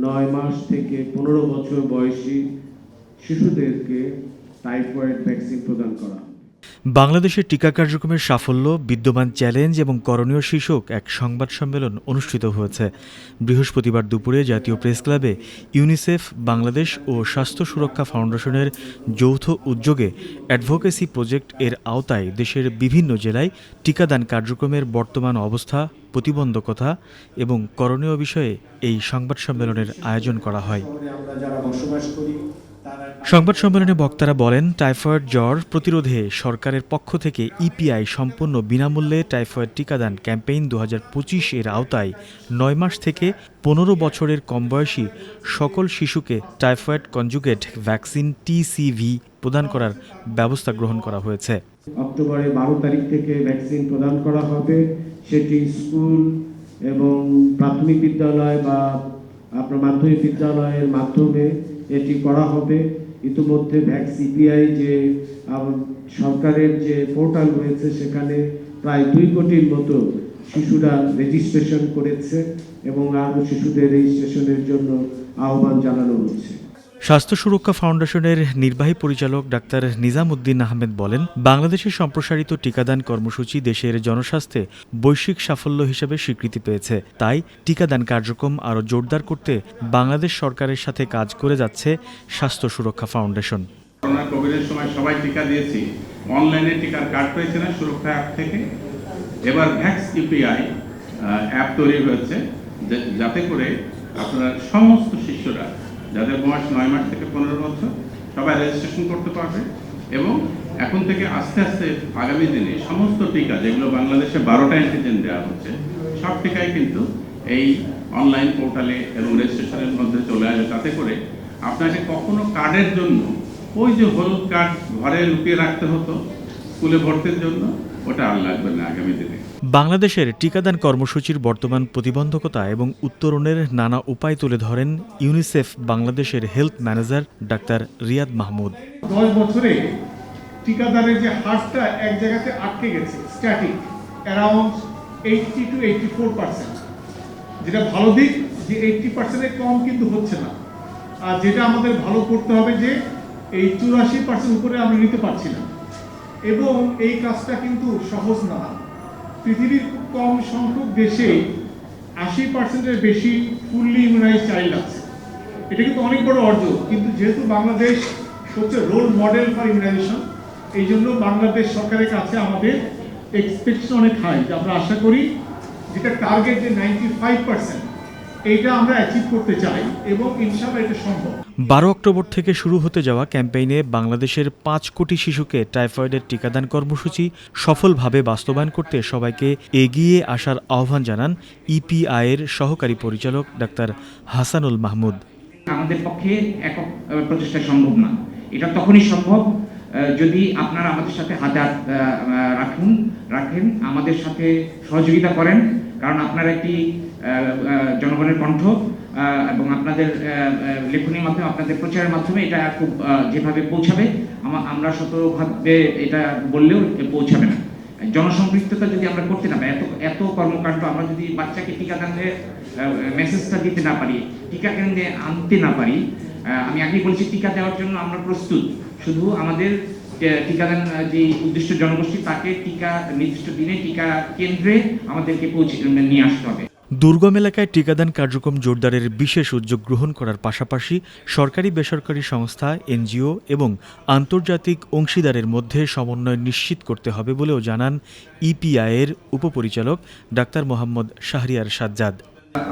নয় মাস থেকে পনেরো বছর বয়সী শিশুদেরকে টাইফয়েড ভ্যাকসিন প্রদান করা। বাংলাদেশের টিকা কার্যক্রমের সাফল্য, বিদ্যমান চ্যালেঞ্জ এবং করণীয় শীর্ষক এক সংবাদ সম্মেলন অনুষ্ঠিত হয়েছে। বৃহস্পতিবার দুপুরে জাতীয় প্রেস ক্লাবে ইউনিসেফ, বাংলাদেশ ও স্বাস্থ্য সুরক্ষা ফাউন্ডেশনের যৌথ উদ্যোগে অ্যাডভোকেসি প্রজেক্ট এর আওতায় দেশের বিভিন্ন জেলায় টিকাদান কার্যক্রমের বর্তমান অবস্থা, প্রতিবন্ধকতা এবং করণীয় বিষয়ে এই সংবাদ সম্মেলনের আয়োজন করা হয়। সংবাদ সম্মেলনে বক্তারা বলেন, টাইফয়েড জ্বর প্রতিরোধে সরকারের পক্ষ থেকে ইপিআই সম্পূর্ণ বিনামূল্যে টাইফয়েড টিকাদান ক্যাম্পেইন দু হাজার পঁচিশ এর আওতায় নয় মাস থেকে পনেরো বছরের কম বয়সী সকল শিশুকে টাইফয়েড কনজুগেট ভ্যাকসিন টিসিভি প্রদান করার ব্যবস্থা গ্রহণ করা হয়েছে। অক্টোবরে বারো তারিখ থেকে ভ্যাকসিন প্রদান করা হবে। সেটি স্কুল এবং প্রাথমিক বিদ্যালয় বা আপনার মাধ্যমিক বিদ্যালয়ের মাধ্যমে এটি করা হবে। ইতিমধ্যে ভ্যাক সিপিআই যে সরকারের যে পোর্টাল রয়েছে সেখানে প্রায় দুই কোটির মতো শিশুরা রেজিস্ট্রেশন করেছে এবং আরও শিশুদের রেজিস্ট্রেশনের জন্য আহ্বান জানানো হচ্ছে। স্বাস্থ্য সুরক্ষা ফাউন্ডেশনের নির্বাহী পরিচালক ডাক্তার নিজামুদ্দিন আহমেদ বলেন বাংলাদেশের সম্প্রসারিত টিকাদান কর্মসূচি দেশের জনস্বাস্থ্যে বৈশ্বিক সাফল্য হিসেবে স্বীকৃতি পেয়েছে। তাই টিকাদান কার্যক্রম আরও জোরদার করতে বাংলাদেশ সরকারের সাথে কাজ করে যাচ্ছে স্বাস্থ্য সুরক্ষা ফাউন্ডেশন। করোনা কোভিডের সময় সবাই টিকা দিয়েছি। অনলাইনে টিকার কার্ড পেয়েছিলেন সুরক্ষা অ্যাপ থেকে। এবার ভ্যাক্স অ্যাপ তৈরি হয়েছে যাতে করে আপনারা সমস্ত শিশুরা যাদের বয়স নয় মাস থেকে পনেরো বছর, সবাই রেজিস্ট্রেশন করতে পারবে। এবং এখন থেকে আস্তে আস্তে আগামী দিনে সমস্ত টিকা, যেগুলো বাংলাদেশে বারোটা অ্যান্টিজেন দেওয়া হচ্ছে, সব টিকাই কিন্তু এই অনলাইন পোর্টালে এবং রেজিস্ট্রেশনের মধ্যে চলে আসবে। তাতে করে আপনাকে কখনো কার্ডের জন্য ওই যে হলুদ কার্ড ঘরে লুকিয়ে রাখতে হতো স্কুলে ভর্তির জন্য ওটা আর লাগবে না আগামী দিনে। বাংলাদেশের টিকাদান কর্মসূচির বর্তমান প্রতিবন্ধকতা এবং উত্তরণের নানা উপায় তুলে ধরেন ইউনিসেফ বাংলাদেশের health manager doctor Riyad Mahmud. দশ বছরে টিকাদানের যে হারটা এক জায়গাতে আটকে গেছে static around eighty two eighty four percent যেটা ভালো দিক যে এইটটি পার্সেন্টের কম কিন্তু হচ্ছে না। আর যেটা আমাদের ভালো করতে হবে যে এই চুরাশি পার্সেন্ট উপরে আমরা নিতে পারছি না। এবং এই কাজটা কিন্তু সহজ না পৃথিবীর খুব কম সংখ্যক দেশে আশি পার্সেন্টের বেশি ফুললি ইমিউনাইজ চাইল্ড আছে। এটা কিন্তু অনেক বড় অর্জন, কিন্তু যেহেতু বাংলাদেশ হচ্ছে রোল মডেল ফর ইমিউনাইজেশন এই জন্য বাংলাদেশ সরকারের কাছে আমাদের এক্সপেকটেশন অনেক হাই আমরা আশা করি যেটা টার্গেট যে নাইনটি ফাইভ পার্সেন্ট এইটা আমরা অ্যাচিভ করতে চাই এবং ইনশাল্লাহ এটা সম্ভব। বারো অক্টোবর থেকে শুরু হতে যাওয়া ক্যাম্পেইনে বাংলাদেশের পাঁচ কোটি শিশুকে টাইফয়েডের টিকাদান কর্মসূচি সফলভাবে বাস্তবায়ন করতে সবাইকে এগিয়ে আসার আহ্বান জানান ইপিআই এর সহকারী পরিচালক ডাক্তার হাসানুল মাহমুদ। আমাদের পক্ষে একক প্রচেষ্টা সম্ভব না। এটা তখনই সম্ভব যদি আপনারা আমাদের সাথে হাতে হাত রাখুন রাখেন আমাদের সাথে সহযোগিতা করেন কারণ আপনারা একটি জনগণের কণ্ঠ এবং আপনাদের লেখনীর মাধ্যমে, আপনাদের প্রচারের মাধ্যমে এটা খুব যেভাবে পৌঁছাবে আমরা শতভাবে এটা বললেও পৌঁছাবে না। জনসম্পৃক্ততা যদি আমরা করতে না পারি, এত এত কর্মকাণ্ড আমরা যদি বাচ্চাকে টিকাদানের মেসেজটা দিতে না পারি টিকা কেন্দ্রে আনতে না পারি আমি আগেই বলছি, টিকা দেওয়ার জন্য আমরা প্রস্তুত। শুধু আমাদের টিকাদান যে উদ্দিষ্ট জনগোষ্ঠী, তাকে টিকা নির্দিষ্ট দিনে, টিকা কেন্দ্রে আমাদেরকে পৌঁছে, নিয়ে আসতে হবে। দুর্গম এলাকায় টিকাদান কার্যক্রম জোরদারের বিশেষ উদ্যোগ গ্রহণ করার পাশাপাশি সরকারি বেসরকারি সংস্থা, এনজিও এবং আন্তর্জাতিক অংশীদারের মধ্যে সমন্বয় নিশ্চিত করতে হবে বলেও জানান ইপিআই এর উপপরিচালক ডাক্তার মোহাম্মদ শাহরিয়ার সাজ্জাদ।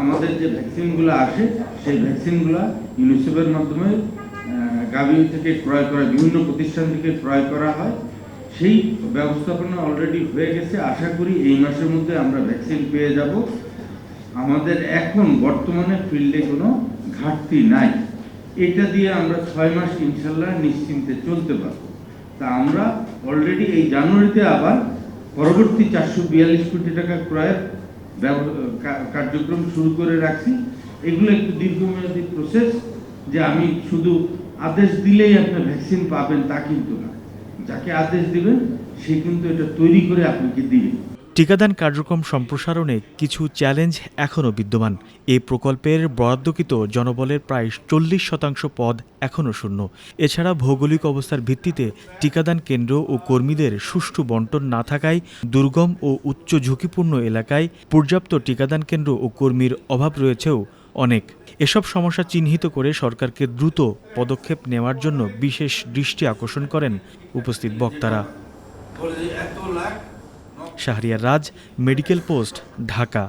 আমাদের যে ভ্যাকসিনগুলো আসে, সেই ভ্যাকসিনগুলো ইউনিসেফের মাধ্যমে গাভী থেকে ক্রয় করা, বিভিন্ন প্রতিষ্ঠান থেকে ক্রয় করা হয়। সেই ব্যবস্থাপনা অলরেডি হয়ে গেছে। আশা করি এই মাসের মধ্যে আমরা ভ্যাকসিন পেয়ে যাব। আমাদের এখন বর্তমানে ফিল্ডে কোনো ঘাটতি নাই। এটা দিয়ে আমরা ছয় মাস ইনশাল্লাহ নিশ্চিন্তে চলতে পারব। তা আমরা অলরেডি এই জানুয়ারিতে আবার পরবর্তী চারশো বিয়াল্লিশ কোটি টাকা ক্রয়ের কার্যক্রম শুরু করে রাখছি। এগুলো একটু দীর্ঘমেয়াদী প্রসেস যে আমি শুধু আদেশ দিলেই আপনি ভ্যাকসিন পাবেন তা কিন্তু না। যাকে আদেশ দিবেন, সে কিন্তু এটা তৈরি করে আপনাকে দিবে টিকাদান কার্যক্রম সম্প্রসারণে কিছু চ্যালেঞ্জ এখনও বিদ্যমান। এ প্রকল্পের বরাদ্দকৃত জনবলের প্রায় চল্লিশ শতাংশ পদ এখনও শূন্য। এছাড়া ভৌগোলিক অবস্থার ভিত্তিতে টিকাদান কেন্দ্র ও কর্মীদের সুষ্ঠু বন্টন না থাকায় দুর্গম ও উচ্চ ঝুঁকিপূর্ণ এলাকায় পর্যাপ্ত টিকাদান কেন্দ্র ও কর্মীর অভাব রয়েছেও অনেক। এসব সমস্যা চিহ্নিত করে সরকারকে দ্রুত পদক্ষেপ নেওয়ার জন্য বিশেষ দৃষ্টি আকর্ষণ করেন উপস্থিত বক্তারা। Shahriar Raj medical post Dhaka